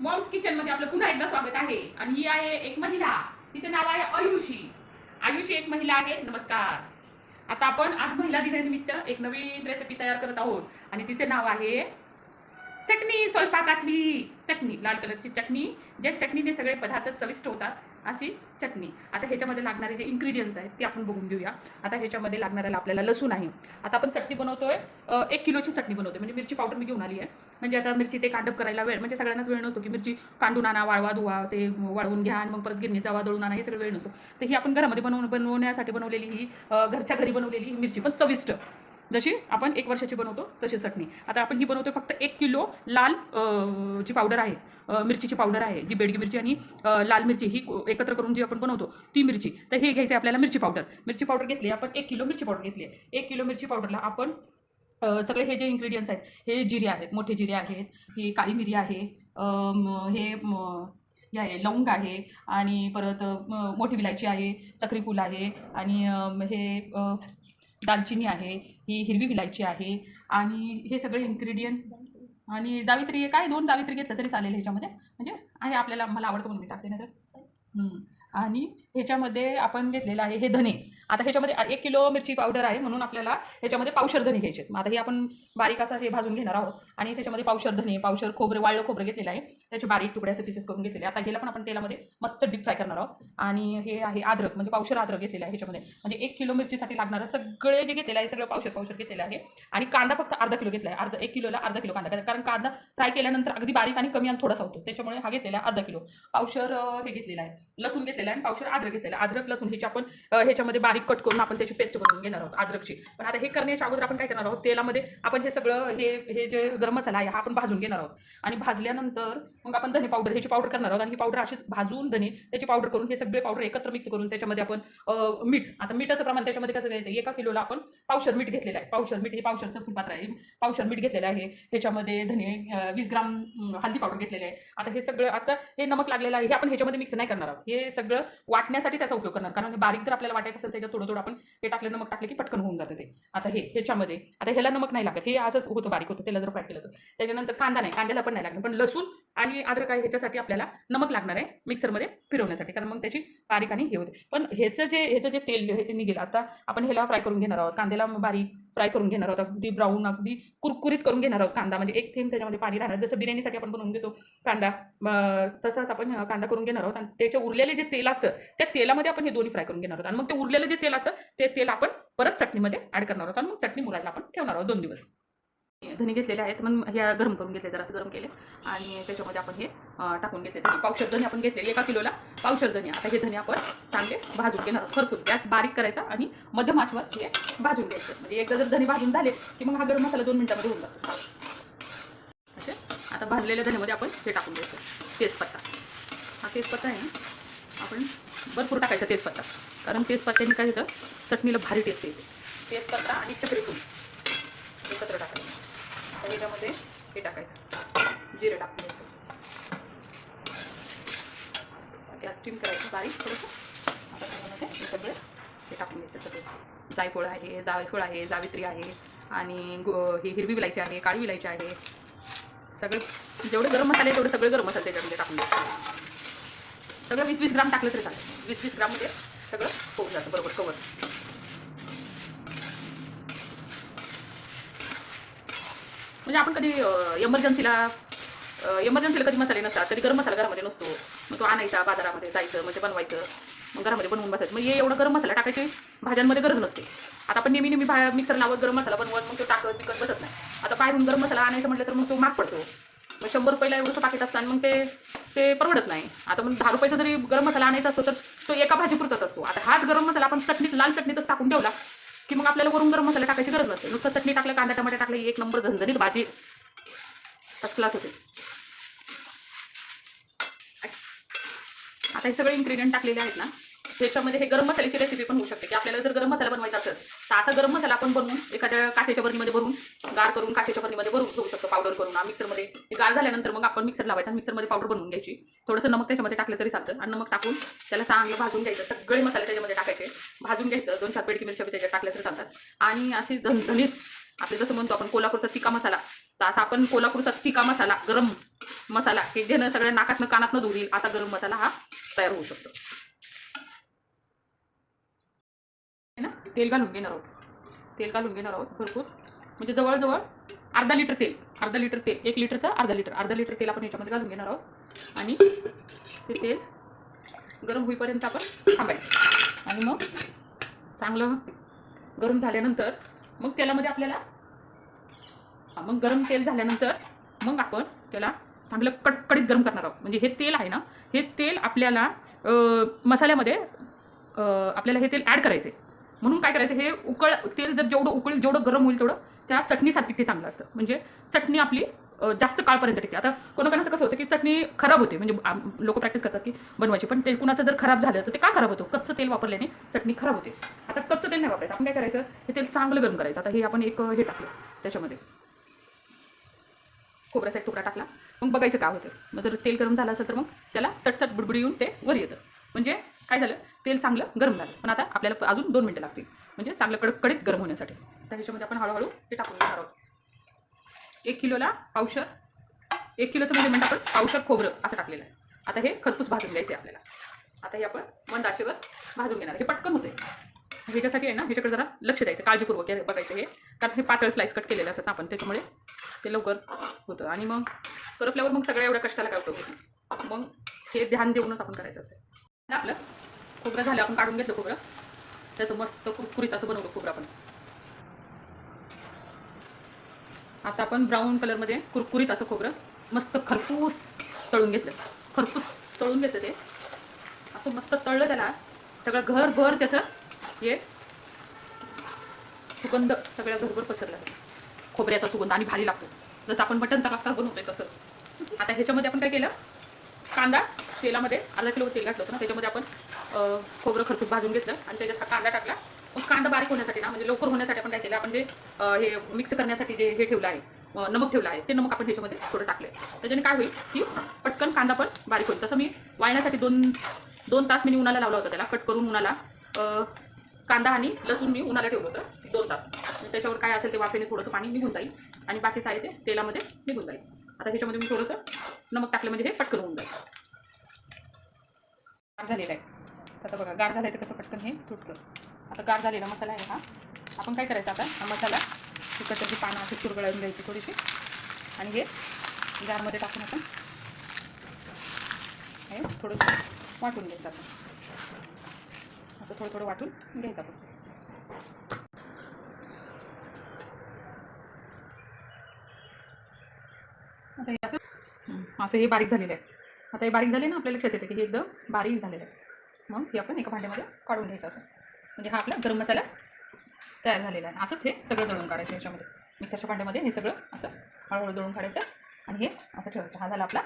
Moms किचनमध्ये आपलं पुन्हा एकदा स्वागत आहे. आणि ही आहे एक महिला. तिचं नाव आहे आयुषी. आयुषी एक महिला आहे. नमस्कार. आता आपण आज महिला दिनानिमित्त एक नवीन रेसिपी तयार करत आहोत. आणि तिचे नाव आहे चटणी स्वयंपाकातली चटणी लाल कलरची चटणी. ज्या चटणीने सगळे पदार्थ चविष्ट होतात अशी चटणी. आता ह्याच्यामध्ये लागणारे जे इन्ग्रेडियंट्स आहेत ते आपण बघून घेऊया. आता ह्याच्यामध्ये लागणाऱ्याला आपल्याला लसूण आहे. आता आपण चटणी बनवतोय आहे एक किलोची चटणी बनवते म्हणजे मिरची पावडर मी घेऊन आली आहे. म्हणजे आता मिरची ते कांडप करायला वेळ म्हणजे सगळ्यांनाच वेळ नसतो की मिरची कांडून आणा वाळवा धुवा ते वाळवून घ्या आणि मग परत गिरणी जावा दळून आणा हे सगळं वेळ नसतो. तर ही आपण घरामध्ये बनवून बनवण्यासाठी बनवलेली ही घरच्या घरी बनवलेली ही मिरची पण चविष्ट. जशी आपण एक वर्षाची बनवतो तशी चटणी. आता आपण ही बनवतो फक्त एक किलो लाल जी पावडर आहे मिरचीची पावडर आहे जी बेडगी मिरची आणि लाल मिरची ही एकत्र करून जी आपण बनवतो ती मिरची. तर हे घ्यायचं आपल्याला मिरची पावडर. मिरची पावडर घेतली आपण एक किलो मिरची पावडर घेतली आहे. एक किलो मिरची पावडरला आपण सगळे हे जे इन्ग्रेडियंट्स आहेत हे जिरे आहेत मोठे जिरे आहेत ही काळी मिरी आहे हे हे आहे लवंग आहे आणि परत मोठी विलायची आहे चक्रीफूल आहे आणि हे दालचिनी आहे ही हिरवी विलायची आहे आणि हे सगळे इन्ग्रेडियंट आणि जावित्री काय? दोन जावित्री घेतलं तरी चालेल ह्याच्यामध्ये. म्हणजे आहे आपल्याला मला आवडतं म्हणून मी टाकते नाही तर आणि ह्याच्यामध्ये आपण घेतलेलं आहे हे धने. आता ह्याच्यामध्ये एक किलो मिरची पावडर आहे म्हणून आपल्याला ह्याच्यामध्ये पावशर धने घ्यायचे आहेत. मग आता हे आपण बारीक असं हे भाजून घेणार आहोत. आणि त्याच्यामध्ये पावशर धने पावशर खोबरं वाळलं खोबरं घेतलेलं आहे. त्याचे बारीक तुकडे पीसेस करून घेतलेले. आता ह्याला पण आपण तेलामध्ये मस्त डीप फ्राय करणार आहोत. आणि हे आहे अद्रक म्हणजे पावशर अद्रक घेतलेलं आहे ह्याच्यामध्ये. म्हणजे एक किलो मिरचीसाठी लागणारं सगळे जे घेतलेलं आहे सगळं पावशर पावशर घेतलेलं आहे. आणि कांदा फक्त अर्धा किलो घेतला आहे अर्धा एक किलोला अर्धा किलो कांदा कारण कांदा फ्राय केल्यानंतर अगदी बारीक आणि कमी आणि थोडासा होतो. त्याच्यामुळे हा घेतलेला आहे अर्धा किलो. पावशर हे घेतलेलं आहे. लसूण घेतलेलं आहे आणि पावशर अद्रक घेतलेलं अद्रक लसूण ह्याच्या आपण ह्याच्यामध्ये ह्याच्यामध्ये बारीक कट करून आपण त्याची पेस्ट बनवून घेणार आहोत अद्रकची. पण आता हे करण्याच्या अगोदर आपण काय करणार आहोत तेलामध्ये आपण हे सगळं हे हे जे गरम मसाला आहे हा आपण भाजून घेणार आहोत. आणि भाजल्यानंतर मग आपण धने पावडर ह्याची पावडर करणार आहोत. आणि ही पावडर अशीच भाजून धने त्याची पावडर करून हे सगळे पावडर एकत्र मिक्स करून त्याच्यामध्ये आपण मीठ आता मिठाचं प्रमाण त्याच्यामध्ये कसं द्यायचं? एका किलोला आपण पावशर मीठ घेतलेलं आहे. पावशर मीठ हे पावशरचं फुलपात्र आहे. पावशर मीठ घेतलेलं आहे. ह्याच्यामध्ये धने वीस ग्राम हल्दी पावडर घेतलेले आहे. आता हे सगळं आता हे नमक लागलेलं आहे हे आपण ह्याच्यामध्ये मिक्स नाही करणार आहोत. हे सगळं वाटण्यासाठी त्याचा उपयोग करणार. कारण बारीक जर आपल्याला वाटायचं असेल त्याच्यात थोडं थोडं आपण हे टाकलं नमक टाकलं की पटकन होऊन जातं ते. आता हे ह्याच्यामध्ये आता ह्याला नमक नाही लागत हे असंच होतं बारीक होतं त्याला जर फ्राय केलं तर. त्याच्यानंतर कांदा नाही कांद्याला पण नाही लागणार पण लसूण आणि अद्रक आहे ह्याच्यासाठी आपल्याला नमक लागणार आहे मिक्सरमध्ये फिरवण्यासाठी कारण मग त्याची बारीक आणि हे होते. पण ह्याचं जे ह्याचं जे तेल हे निघेल आता आपण ह्याला फ्राय करून घेणार आहोत कांद्याला बारीक फ्राय करून घेणार आहोत. अगदी ब्राऊन अगदी कुरकुरीत करून घेणार आहोत कांदा. म्हणजे एक थेंब त्याच्यामध्ये पाणी राहणार. जसं बिर्याणीसाठी आपण बनवून घेतो कांदा तसाच आपण कांदा करून घेणार आहोत. आणि त्याचे उरलेले जे तेल असतं त्या तेलामध्ये आपण हे दोन्ही फ्राय करून घेणार आहोत. आणि मग ते उरलेलं जे तेल असतं ते तेल आपण परत चटणीमध्ये ॲड करणार आहोत. आणि मग चटणी मुरायला आपण ठेवणार आहोत दोन दिवस. धने घेतलेले आहेत. मग ह्या गरम करून घेतले जरासं गरम केले. आणि त्याच्यामध्ये आपण हे टाकून घेतले. पावशर धने आपण घेतले एका किलोला. पावशर धने. आता हे धने आपण चांगले भाजून घेणार आहोत. खरपूस गॅस बारीक करायचा आणि मध्यम आचवर हे भाजून घ्यायचं. म्हणजे एकदा जर धने भाजून झाले की मग हा गरम मसाला दोन मिनिटामध्ये होऊन जातो. असे. आता भाजलेल्या धनेमध्ये आपण हे टाकून द्यायचं तेजपत्ता. हा तेजपत्ता आहे ना आपण भरपूर टाकायचा तेजपत्ता. कारण तेजपत्त्याने काय होतं? चटणीला भारी टेस्ट येते. तेजपत्ता आणि चक्री फूल एकत्र टाकायचं. आता त्यामध्ये हे टाकायचं. जिरे टाकून द्यायचं गॅस स्टीम करायचं बारीक थोडंसं. आता त्याच्यामध्ये हे सगळे हे टाकून द्यायचं सगळे. जायफळ आहे जायफळ आहे जावित्री आहे आणि गो हे हिरवी विलायची आहे काळी विलायची आहे. सगळे जेवढे गरम मसाले तेवढे सगळे गरम मसाले त्याच्यामध्ये टाकून द्यायचे सगळं वीस वीस ग्राम टाकलं तरी चालेल. वीस वीस ग्राममध्ये सगळं होऊन जातं. बरोबर कवर म्हणजे आपण कधी एमर्जन्सीला एमर्जन्सीला कधी मसाले नसतात कधी गरम मसाला घरामध्ये नसतो मग तो आणायचा बाजारामध्ये जायचं म्हणजे बनवायचं मग घरामध्ये बनवून बसायचं. मग हे एवढं गरम मसाला टाकायची भाज्यांमध्ये गरज नसते. आता आपण नेहमी नेहमी भा मिक्सर लावत गरम मसाला बनवत मग तो टाकत पिकत बसत नाही. आता बाहेरून गरम मसाला आणायचं म्हटलं तर मग तो माग पडतो. मग शंभर रुपयाला एवढंसं पाकिट असतं आणि मग ते ते परवडत नाही. आता मग दहा रुपयाचा जरी गरम मसाला आणायचा असतो तर तो एका भाजीपुरताच असतो. आता हाच गरम मसाला आपण चटणीत लाल चटणीतच टाकून ठेवला की मग आपल्याला वरून गरम मसाला टाकायची गरज नसते. नुसतं चटणी टाकलं कांदा टमाटे टाकले एक नंबर झणझणीत भाजी. फर्स्ट क्लास होते. आता हे सगळे इन्ग्रेडियंट टाकलेले आहेत ना. त्याच्यामध्ये हे गरम मसाल्याची रेसिपी पण होऊ शकते. की आपल्याला जर गरम मसाला बनवायचा असेल तर असा गरम मसाला आपण बनवून एखाद्या काचेच्या बरणीमध्ये भरून गार करून काचेच्या बरणीमध्ये भरून ठेवू शकतो पावडर करून. मिक्सरमध्ये हे गार झाल्यानंतर मग आपण मिक्सर लावायचा आणि मिक्सरमध्ये पावडर बनवून घ्यायची. थोडंसं नमक त्याच्यामध्ये टाकलं तरी चालतं आणि नमक टाकून त्याला चांगलं भाजून घ्यायचं. सगळे मसाले त्याच्यामध्ये टाकायचे. भाजून घ्यायचं. दोन चार पेटकी मिरच्या त्याच्यात टाकल्या तरी चालतात. आणि अशी झणझणीत आपले जसं म्हणतो आपण कोल्हापूरचा तिका मसाला तर असा आपण कोल्हापूरचा तिका मसाला गरम मसाला हे ज्यानं सगळ्या नाकातनं कानातनं दूर असा गरम मसाला हा तयार होऊ शकतो है ना? तेल घालून घेणार आहोत. तेल घालून घेणार आहोत भरपूर. म्हणजे जवळजवळ अर्धा लिटर तेल अर्धा लिटर तेल एक लिटरचं अर्धा लिटर अर्धा लिटर तेल आपण याच्यामध्ये घालून घेणार आहोत. आणि ते तेल गरम होईपर्यंत आपण थांबायचं. आणि मग चांगलं गरम झाल्यानंतर मग तेलामध्ये आपल्याला मग गरम तेल झाल्यानंतर मग आपण त्याला चांगलं कडकडीत गरम करणार आहोत. म्हणजे हे तेल आहे ना हे तेल आपल्याला मसाल्यामध्ये आपल्याला हे तेल ॲड करायचे म्हणून काय करायचं हे उकळ तेल जर जेवढं उकळी जेवढं गरम होईल तेवढं त्या चटणीसाठी ते चांगलं असतं. म्हणजे चटणी आपली जास्त काळपर्यंत टिकते. आता कोणाकोणाचं कसं होतं की चटणी खराब होते. म्हणजे लोक प्रॅक्टिस करतात की बनवायची. पण तेल कुणाचं जर खराब झालं तर ते का खराब होतं? कच्चं तेल वापरल्याने चटणी खराब होते. आता कच्चं तेल नाही वापरायचं. आपण काय करायचं? हे तेल चांगलं गरम करायचं. आता हे आपण एक हे टाकलं त्याच्यामध्ये. खोबऱ्याचा एक तुकडा टाकला. मग बघायचं काय होतं? मग जर तेल गरम झालं असेल तर मग त्याला चटचट बुडबुडी येऊन ते वर येतं. म्हणजे काय झालं? तेल चांगलं गरम झालं पण आता आपल्याला अजून दोन मिनटं लागतील. म्हणजे चांगलं कडक कडीत गरम होण्यासाठी. तर ह्याच्यामध्ये आपण हळूहळू ते टाकून घेणार आहोत. एक किलोला पावशर एक किलोचं म्हणजे मेजरमेंट आपण पावशर खोबरं असं टाकलेलं आहे. आता हे खरपूस भाजून घ्यायचं आहे आपल्याला. आता हे आपण मंद आचेवर भाजून घेणार हे पटकन होते ह्याच्यासाठी आहे ना ह्याच्याकडे जरा लक्ष द्यायचं काळजीपूर्वक हे बघायचं हे. कारण हे पातळ स्लाईस कट केलेलं असतात ना आपण त्याच्यामुळे ते लवकर होतं. आणि मग करपल्यावर मग सगळ्या एवढ्या कष्टाला काय उपयोग होत मग हे ध्यान देऊनच आपण करायचं असतं आपलं? खोबरं झालं आपण काढून घेतलं खोबरं. त्याचं मस्त कुरकुरीत असं बनवलं खोबरं आपण. आता आपण ब्राऊन कलरमध्ये कुरकुरीत असं खोबरं मस्त खरपूस तळून घेतलं. खरपूस तळून घेतलं ते. असं मस्त तळलं त्याला. सगळं घरभर त्याचं हे सुगंध सगळ्या घरभर पसरला. खोबऱ्याचा सुगंध आणि भारी लागतो. जसं आपण मटनचा रस्सा बनवतोय तसं. आता ह्याच्यामध्ये आपण काय केलं? कांदा तेलामध्ये अर्धा किलो तेल घातलं होतं ना त्याच्यामध्ये आपण खोबरं खरपूस भाजून घेतलं आणि त्याच्यात हा कांदा टाकला. मग कांदा बारीक होण्यासाठी ना म्हणजे लवकर होण्यासाठी आपण काय केलं आपण जे हे मिक्स करण्यासाठी जे हे ठेवलं आहे नमक ठेवलं आहे ते नमक आपण ह्याच्यामध्ये थोडं टाकले त्याच्याने काय होईल की पटकन कांदा पण बारीक होईल. तसं मी वाळण्यासाठी दोन दोन तास मी उन्हाला लावला होता त्याला कट करून उन्हाला कांदा आणि लसूण मी उन्हाला ठेवलं होतं दोन तास. त्याच्यावर काय असेल ते वाफेने थोडंसं पाणी निघून जाईल आणि बाकी साहित्य तेलामध्ये निघून जाईल. आता ह्याच्यामध्ये मी थोडंसं नमक टाकलं म्हणजे हे पटकन होऊन जाईल. गार झालेला आहे. आता बघा गार झालं आहे तर कसं पटकन हे तुटतं. आता गार झालेला मसाला आहे हा. आपण काय करायचं आता? हा मसाला तिकडची पानं अशी चुरगळून द्यायची थोडीशी. आणि हे गारमध्ये टाकून आपण हे थोडं वाटून घ्यायचं आपण असं थोडं थोडं वाटून घ्यायचं आपण. आता हे असं असं हे बारीक झालेलं आहे. आता हे बारीक झाले ना आपल्या लक्षात येते की हे एकदम बारीक झालेलं आहे. मग हे आपण एका भांड्यामध्ये काढून घ्यायचं असं. म्हणजे हा आपला गरम मसाला तयार झालेला आहे. असंच हे सगळं दळून काढायचं याच्यामध्ये. मिक्सरच्या भांड्यामध्ये हे सगळं असं हळूहळू दळून काढायचं आणि हे असं ठेवायचं. हा झाला आपला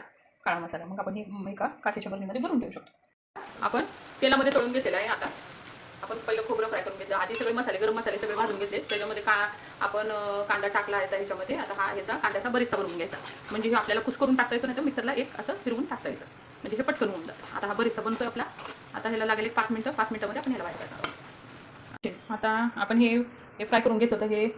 काळा मसाला. मग आपण हे एका काचेच्या बरणीमध्ये भरून ठेवू शकतो. आपण तेलामध्ये तळून घेतलेलं आहे आता. आपण पहिलं खोबरं फ्राय करून घेतलं. आधी सगळे मसाले गरम मसाले सगळे भाजून घेतले. त्याच्यामध्ये का आपण कांदा टाकला आहे त्या ह्याच्यामध्ये. आता हा ह्याचा कांद्याचा बरिस्ता बनवून घ्यायचा. म्हणजे हे आपल्याला कुस करून टाकता येतो नाही तर मिक्सरला एक असं फिरवून टाकता येतं. म्हणजे हे पटकन होऊन जातं. आता हा बरिस्ता बनतोय आपला. आता ह्याला लागेल एक पाच मिनटं. पाच मिनटामध्ये आपण ह्याला बाहेर काढणार आता आपण हे हे फ्राय करून घेत होतं. हे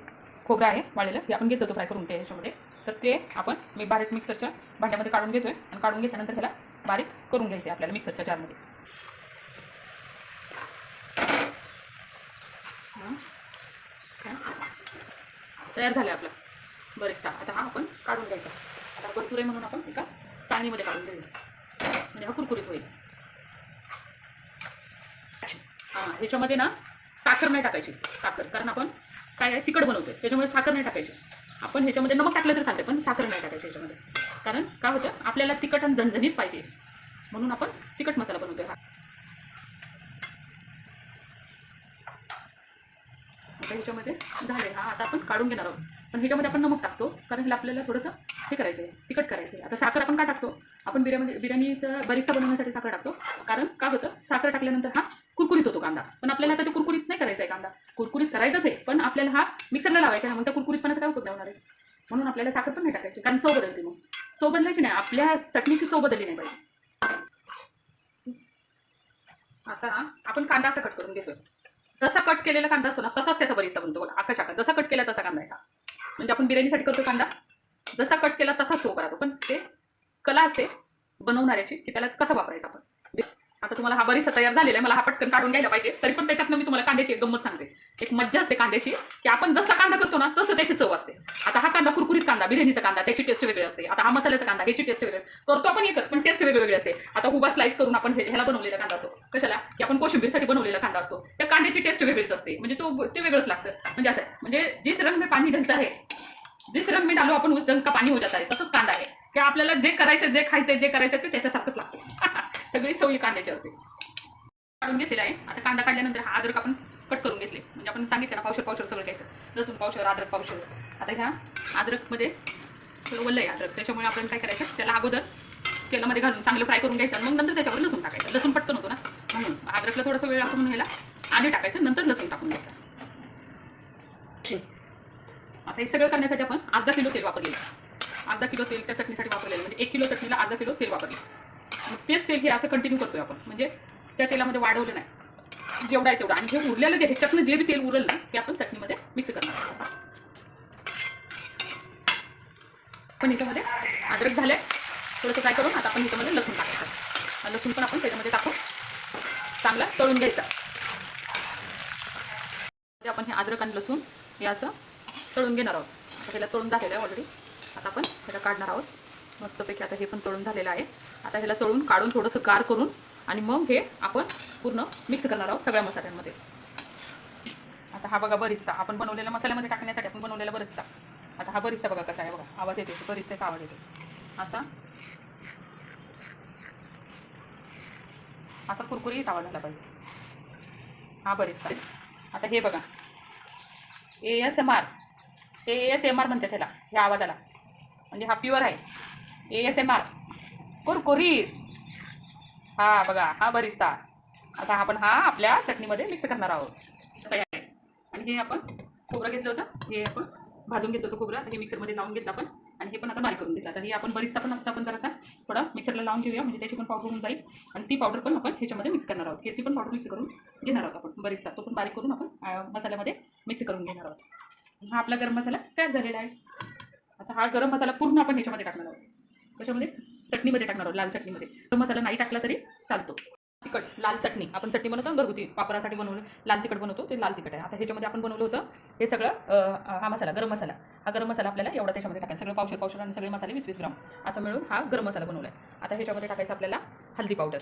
खोबरं आहे वाळलेलं. हे आपण घेत होतो फ्राय करून ते ह्याच्यामध्ये तर ते आपण मी बारीक मिक्सरच्या भांड्यामध्ये काढून घेतोय. आणि काढून घेतल्यानंतर ह्याला बारीक करून घ्यायचे आहे आपल्याला मिक्सरच्या चारमध्ये हां. काय? तयार झालं आपलं. बरेचदा आता हा आपण काढून घ्यायचा. आता भरपूर आहे म्हणून आपण एका चाळणीमध्ये काढून घेऊया म्हणजे हा कुरकुरीत होईल. हां ह्याच्यामध्ये ना साखर नाही टाकायची. साखर. कारण आपण काय आहे? तिखट बनवतोय. त्याच्यामुळे साखर नाही टाकायची. आपण ह्याच्यामध्ये नमक टाकलं तर चालतं पण साखर नाही टाकायची ह्याच्यामध्ये. कारण काय होतं? आपल्याला तिखट आणि झणझणीत पाहिजे. म्हणून आपण तिखट मसाला बनवतोय. हा. आता ह्याच्यामध्ये झाले हा आता आपण काढून घेणार आहोत. पण ह्याच्यामध्ये आपण नमक टाकतो कारण ह्याला आपल्याला थोडंसं हे करायचं आहे तिखट करायचं आहे आता साखर आपण का टाकतो? आपण बिर्याणी बिर्याणीचं बरिस्ता बनवण्यासाठी साखर टाकतो. कारण काय होतं? साखर टाकल्यानंतर हा कुरकुरीत होतो कांदा. पण आपल्याला आता ते कुरकुरीत नाही करायचं आहे कांदा. कुरकुरीत करायचंच आहे पण आपल्याला हा मिक्सरला लावायचा आहे. मग त्या कुरकुरीतपणाचा काय उपयोग नाही होणार आहे? म्हणून आपल्याला साखर पण नाही टाकायची कारण चव बदलते मग. चव बदलायची नाही. आपल्या चटणीची चव बदलली नाही पाहिजे. आता आपण कांदा असा कट करून घेतोय. जसा कट केलेला कांदा असतो ना तसाच त्याचा बरिस्ता बनतो बघा आका शाका जसा कट केला तसा कांदा येतात म्हणजे आपण बिर्याणीसाठी करतो कांदा. जसा कट केला तसाच तो करातो पण ते कला असते बनवणाऱ्याची की त्याला कसं वापरायचं आपण. आता तुम्हाला हा बरीचसा तयार झालेला आहे. मला हा पटकन काढून घ्यायला पाहिजे. तरी पण त्याच्यातनं मी तुम्हाला कांद्याची एक गंमत सांगते. एक मज्जा असते कांद्याची की आपण जसा कांदा करतो ना तसं त्याची चव असते. आता हा कांदा कुरकुरीत कांदा बिर्याणीचा कांदा त्याची टेस्ट वेगळी असते. आता हा मसाल्याचा कांदा ह्याची टेस्ट वेगळी करतो आपण एकच पण टेस्ट वेगळी असते. आता उभा स्लाइस करून आपण ह्याला बनवलेला कांदा असतो. कशाला? की आपण कोशिंबीरसाठी बनवलेला कांदा असतो. त्या कांद्याची टेस्ट वेगळीच असते. म्हणजे तो ते वेगळंच लागतं. म्हणजे असं म्हणजे जिस रंग मी पाणी ढलत आहे जिस रंग मी डालो आपण उस रंग का पाणी हो जात आहे तसंच कांदा आहे. की आपल्याला जे करायचं जे खायचं जे करायचं ते त्याच्यासारखंच लागतं. सगळी चवळी कांद्याची असते. काढून घेतलेला आहे. आता कांदा काढल्यानंतर हा अद्रक आपण कट करून घेतले. म्हणजे आपण सांगितलं ना पावशर पावशर सगळं घ्यायचं. लसूण पावशर अद्रक पावशर. आता ह्या अद्रकमध्ये थोडं वल्लं आहे अद्रक. त्याच्यामुळे आपण काय करायचं त्याला अगोदर तेलामध्ये घालून चांगलं फ्राय करून घ्यायचं मग नंतर त्याच्यावर लसूण टाकायचं. लसूण पटकन होतो ना? म्हणून अद्रकला थोडासा वेळ लागतो म्हणून ह्याला आधी टाकायचं नंतर लसूण टाकून घ्यायचं. आता हे सगळं करण्यासाठी आपण अर्धा किलो तेल वापरलेलं अर्धा किलो तेल त्या चटणीसाठी वापरलेलं म्हणजे एक किलो चटणीला अर्धा किलो तेल वापरले तेच तेल हे असं कंटिन्यू करतोय आपण. म्हणजे त्या तेलामध्ये वाढवलं नाही. जेवढा आहे तेवढा. आणि जे उरलेलं जे ह्याच्यातनं जे बी तेल उरलं ना ते आपण चटणीमध्ये मिक्स करणार पण याच्यामध्ये अद्रक झालंय. थोडंसं काय करून आता आपण ह्याच्यामध्ये लसूण टाकायचं. लसूण पण आपण त्याच्यामध्ये टाकून चांगला तळून घ्यायचा. आपण हे अद्रक आणि लसूण हे असं तळून घेणार आहोत. त्याला तळून झालेलं आहे ऑलरेडी आता आपण त्याला काढणार आहोत. मस्तपैकी आता हे पण तळून झालेलं आहे. आता ह्याला तळून काढून थोडंसं गार करून आणि मग हे आपण पूर्ण मिक्स करणार आहोत सगळ्या मसाल्यांमध्ये. आता हा बघा बरिस्ता. आपण बनवलेल्या मसाल्यामध्ये टाकण्यासाठी आपण बनवलेला बरिस्ता. आता हा बरिस्ता बघा कसा आहे बघा. आवाज येते बरिस्त्याचा आवाज येतो असा. असा कुरकुरीत आवाज आला पाहिजे. हा बरिस्ता. आता हे बघा. A S M R A S M R म्हणतात त्याला ह्या आवाजाला. म्हणजे हा प्युअर आहे. ए एस एम आर कुरकुरीत. हा बघा हा बरिस्ता. आता आपण हा आपल्या चटणीमध्ये मिक्स करणार आहोत. तयार आहे आणि हे आपण खोबरं घेतलं होतं. हे आपण भाजून घेतलं होतं खोबरं. आता हे मिक्सरमध्ये लावून घेतलं आपण. आणि हे पण आता बारीक करून घेतलं. आता हे आपण बरिस्ता पण आता आपण जरासा थोडा मिक्सरला लावून घेऊया. म्हणजे त्याची पण पावडर होऊन जाईल. आणि ती पावडर पण आपण ह्याच्यामध्ये मिक्स करणार आहोत. ह्याची पण पावडर मिक्स करून घेणार आहोत आपण. बरिस्ता. तो पण बारीक करून आपण मसाल्यामध्ये मिक्स करून घेणार आहोत. हा आपला गरम मसाला तयार झालेला आहे. आता हा गरम मसाला पूर्ण आपण ह्याच्यामध्ये टाकणार आहोत. कशामध्ये? चटणीमध्ये टाकणार आहोत लाल चटणीमध्ये. तो मसाला नाही टाकला तरी चालतो. तिखट लाल चटणी. आपण चटणी बनवतो घरगुती वापरासाठी बनवलं लाल तिखट बनवतो ते लाल तिखट आहे. आता ह्याच्यामध्ये आपण बनवलं होतं हे सगळं हा मसाला गरम मसाला. हा गरम मसाला आपल्याला एवढा त्याच्यामध्ये टाकायचा. सगळं पावशर पावशर आणि सगळे मसाले वीस वीस ग्राम असं मिळून हा गरम मसाला बनवला आहे आता ह्याच्यामध्ये टाकायचं आपल्याला हल्दी पावडर.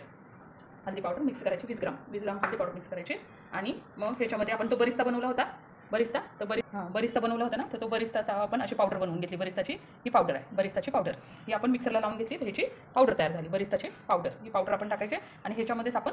हल्दी पावडर मिक्स करायची वीस ग्राम. वीस ग्राम हल्दी पावडर मिक्स करायची. आणि मग ह्याच्यामध्ये आपण तो बरिस्ता बनवला होता. बरिस्ता? तर बरी हां. बरिस्ता बनवला होता ना? तर तो बरिस्ताचा आपण अशी पावडर बनवून घेतली. बरिस्ताची ही पावडर आहे. बरिस्ताची पावडर ही आपण मिक्सरला लावून घेतली. तर ह्याची पावडर तयार झाली. बरिस्ताची पावडर ही पावडर आपण टाकायची आणि ह्याच्यामध्येच आपण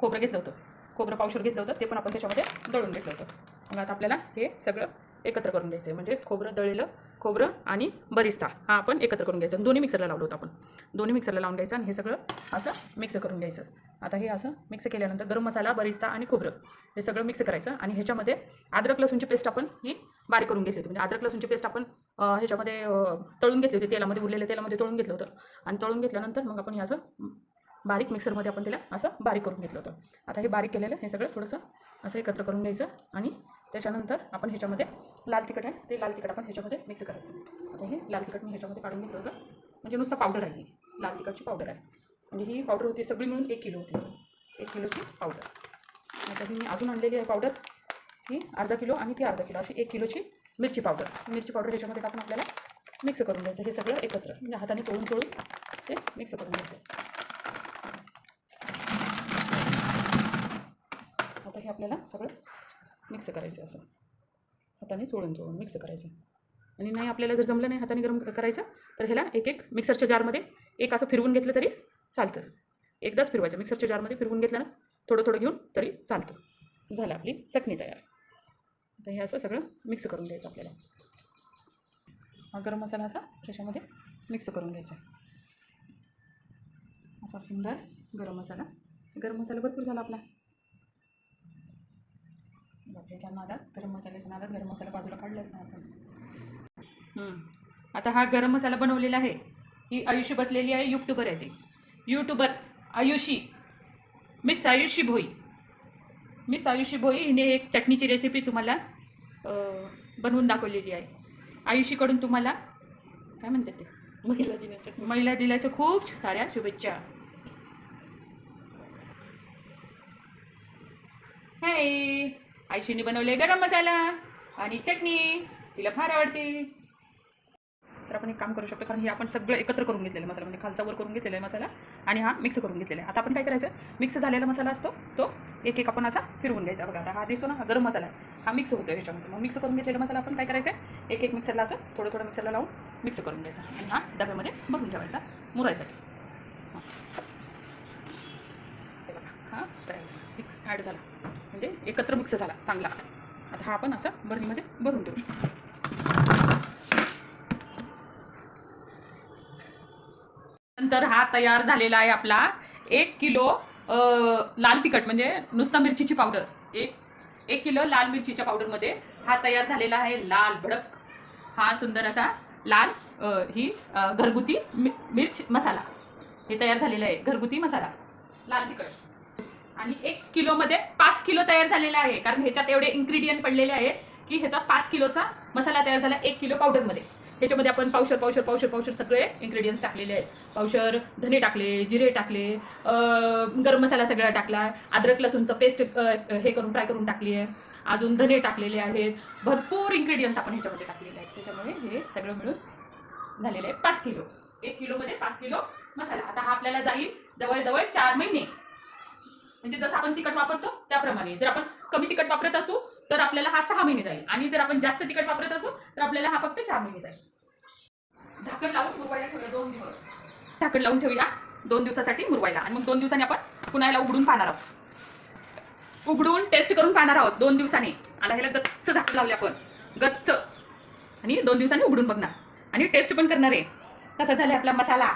खोबरं घेतलं होतं. खोबरं पावशर घेतलं होतं. ते पण आपण त्याच्यामध्ये दळून घेतलं होतं. मग आता आपल्याला हे सगळं एकत्र करून घ्यायचं आहे म्हणजे खोबरं दळलेलं खोबरं आणि बरिस्ता हा आपण एकत्र करून घ्यायचं. दोन्ही मिक्सरला लावलं होतं आपण. दोन्ही मिक्सरला लावून घ्यायचं आणि हे सगळं असं मिक्स करून घ्यायचं. आता हे असं मिक्स केल्यानंतर गरम मसाला बरिस्ता आणि खोबरं हे सगळं मिक्स करायचं आणि ह्याच्यामध्ये अद्रक लसूणची पेस्ट आपण ही बारीक करून घेतली होती. म्हणजे अद्रक लसूणची पेस्ट आपण ह्याच्यामध्ये तळून घेतली होती. तेलामध्ये उरलेल्या तेलामध्ये तळून घेतलं होतं. आणि तळून घेतल्यानंतर मग आपण हे असं बारीक मिक्सरमध्ये आपण त्याला असं बारीक करून घेतलं होतं. आता हे बारीक केलेलं हे सगळं थोडंसं असं एकत्र करून घ्यायचं आणि त्याच्यानंतर आपण ह्याच्यामध्ये लाल तिखट आहे ते लाल तिखट आपण ह्याच्यामध्ये मिक्स करायचं. आता हे लाल तिखट मी ह्याच्यामध्ये काढून घेतलं होतं. म्हणजे नुसतं पावडर आहे ही. लाल तिखटची पावडर आहे. म्हणजे ही पावडर होती सगळी मिळून एक किलो होती. एक किलोची पावडर आता ही मी अजून आणलेली आहे पावडर ही अर्धा किलो आणि ती अर्धा किलो. अशी एक किलोची मिरची पावडर मिरची पावडर ह्याच्यामध्ये टाकून आपल्याला मिक्स करून घ्यायचं. हे सगळं एकत्र. म्हणजे हाताने तोळून तोळून ते मिक्स करून घ्यायचं. आता हे आपल्याला सगळं मिक्स करायचं असं. हाताने सोडून सोडून मिक्स करायचं. आणि नाही आपल्याला जर जमलं नाही हाताने गरम करायचं तर ह्याला एक एक मिक्सरच्या जारमध्ये एक असं फिरवून घेतलं तरी चालतं. एकदाच फिरवायचं. मिक्सरच्या जारमध्ये फिरवून घेतलं ना थोडं थोडं घेऊन तरी चालतं. झालं आपली चटणी तयार. तर हे असं सगळं मिक्स करून घ्यायचं आपल्याला. हा गरम मसाला असा त्याच्यामध्ये मिक्स करून घ्यायचा असा सुंदर गरम मसाला. गरम मसाला भरपूर झाला आपला. बापरेच्या नादात गरम मसाल्याच्या नादात गरम मसाला बाजूला काढलाच नाही आपण. आता हा गरम मसाला बनवलेला आहे. ही आयुष्य बसलेली आहे यूट्यूबर आहे ती. YouTuber Ayushi miss Ayushi Bhoi. Miss Ayushi Bhoi हिने एक चटणीची रेसिपी तुम्हाला बनवून दाखवलेली आहे. आयुषीकडून तुम्हाला काय म्हणतात ते? महिला दिनाच्या महिला दिनाच्या खूप साऱ्या शुभेच्छा. हाय आयशीने बनवले गरम मसाला आणि चटणी. तिला फार आवडते. तर आपण एक काम करू शकतो कारण हे आपण सगळं एकत्र करून घेतलेलं मसाला म्हणजे खालचा वर करून घेतलेला आहे मसाला आणि हा मिक्स करून घेतलेला आहे. आता आपण काय करायचं मिक्स झालेला मसाला असतो तो एक एक आपण असा फिरवून घ्यायचा. बघा आता हा दिसतो ना हा गरम मसाला आहे. हा मिक्स होतो याच्यामध्ये मग मिक्स करून घेतलेला मसाला आपण काय करायचं आहे एक एक मिक्सरला असं थोडं थोडं मिक्सरला लावून मिक्स करून घ्यायचा आणि हा डब्यामध्ये भरून ठेवायचा मुरायसाठी. हां बघा हा मिक्स ॲड झाला. म्हणजे एकत्र मिक्स झाला चांगला. आता हा आपण असा बरणीमध्ये भरून ठेवू शकतो. नंतर हा तयार झालेला आहे आपला एक किलो लाल तिखट म्हणजे नुसता मिरचीची पावडर. एक एक किलो लाल मिरचीच्या पावडरमध्ये हा तयार झालेला आहे लाल भडक. हा सुंदर असा लाल ही घरगुती मि- मिर्च मसाला. हे तयार झालेलं आहे घरगुती मसाला. लाल तिखट. आणि एक किलोमध्ये पाच किलो तयार झालेला आहे कारण ह्याच्यात एवढे इन्ग्रेडियंट पडलेले आहेत की ह्याचा पाच किलोचा मसाला तयार झाला एक किलो पावडरमध्ये. ह्याच्यामध्ये आपण पावशर पावशर पावशर पावशर सगळे इन्ग्रेडियंट्स टाकलेले आहेत. पावशर धने टाकले जिरे टाकले गरम मसाला सगळा टाकला अद्रक लसूणचं पेस्ट हे करून फ्राय करून टाकली आहे. अजून धने टाकलेले आहेत. भरपूर इन्ग्रेडियंट्स आपण ह्याच्यामध्ये टाकलेले आहेत. त्याच्यामुळे हे सगळं मिळून झालेलं आहे. पाच किलो. एक किलोमध्ये पाच किलो मसाला. आता हा आपल्याला जाईल जवळजवळ चार महिने. म्हणजे जसं आपण तिखट वापरतो त्याप्रमाणे. जर आपण कमी तिखट वापरत असू तर आपल्याला हा सहा महिने जाईल. आणि जर आपण जास्त तिखट वापरत असू तर आपल्याला हा फक्त चार महिने जाईल. झाकण लावून मुरवायला ठेवूया दोन दिवस. झाकण लावून ठेवूया. दोन दिवसासाठी मुरवायला. आणि मग दोन दिवसांनी आपण पुन्हा याला उघडून पाहणार आहोत. उघडून टेस्ट करून पाहणार आहोत दोन दिवसांनी. आता ह्याला गच्च झाकण लावले आपण. गच्च. आणि दोन दिवसांनी उघडून बघणार. आणि टेस्ट पण करणार आहे. कसा झाला आपला मसाला.